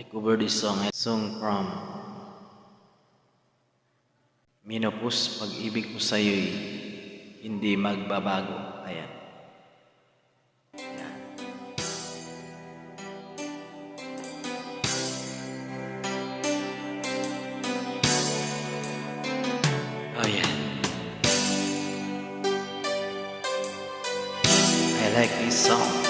I cover this song, a song from Minopus, pag-ibig ko sa'yo'y hindi magbabago. Ayan. Oh yeah. I like this song.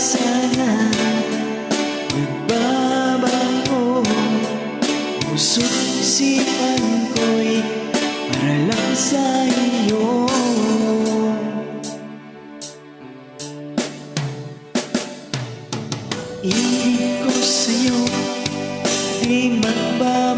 sana. Magbabago Puso't isipan ko'y para lang sa iyo. Ibig ko sa'yo di magbabago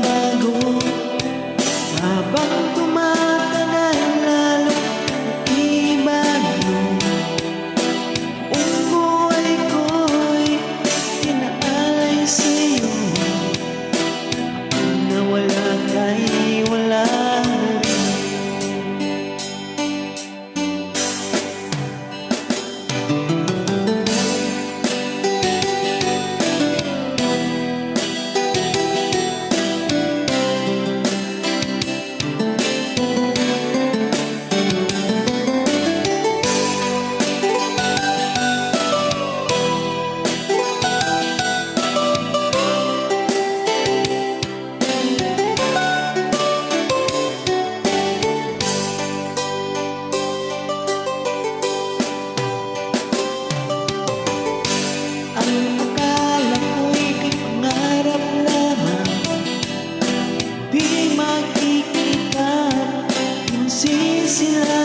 Easy. love.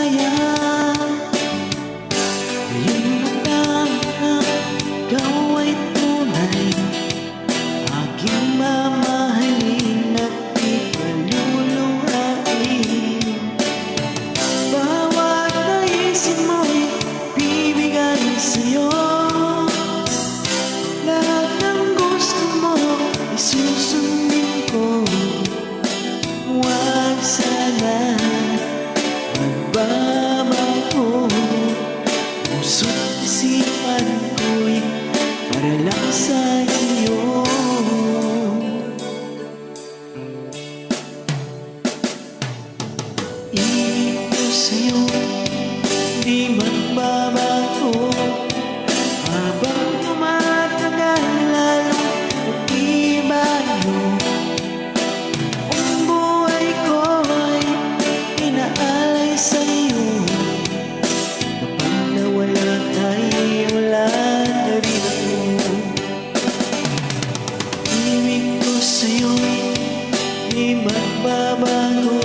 Magbabago.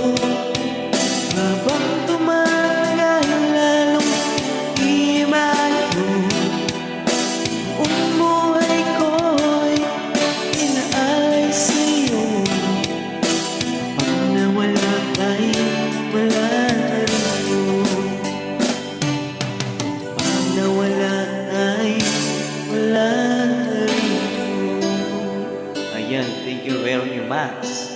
Habang tumatagal lalong ibago Ang buhay ko'y inaalay sa'yo. Kapag nawala ka'y wala na rin ako Kapag nawala ka'y wala na rin ako Ayan, thank you very much.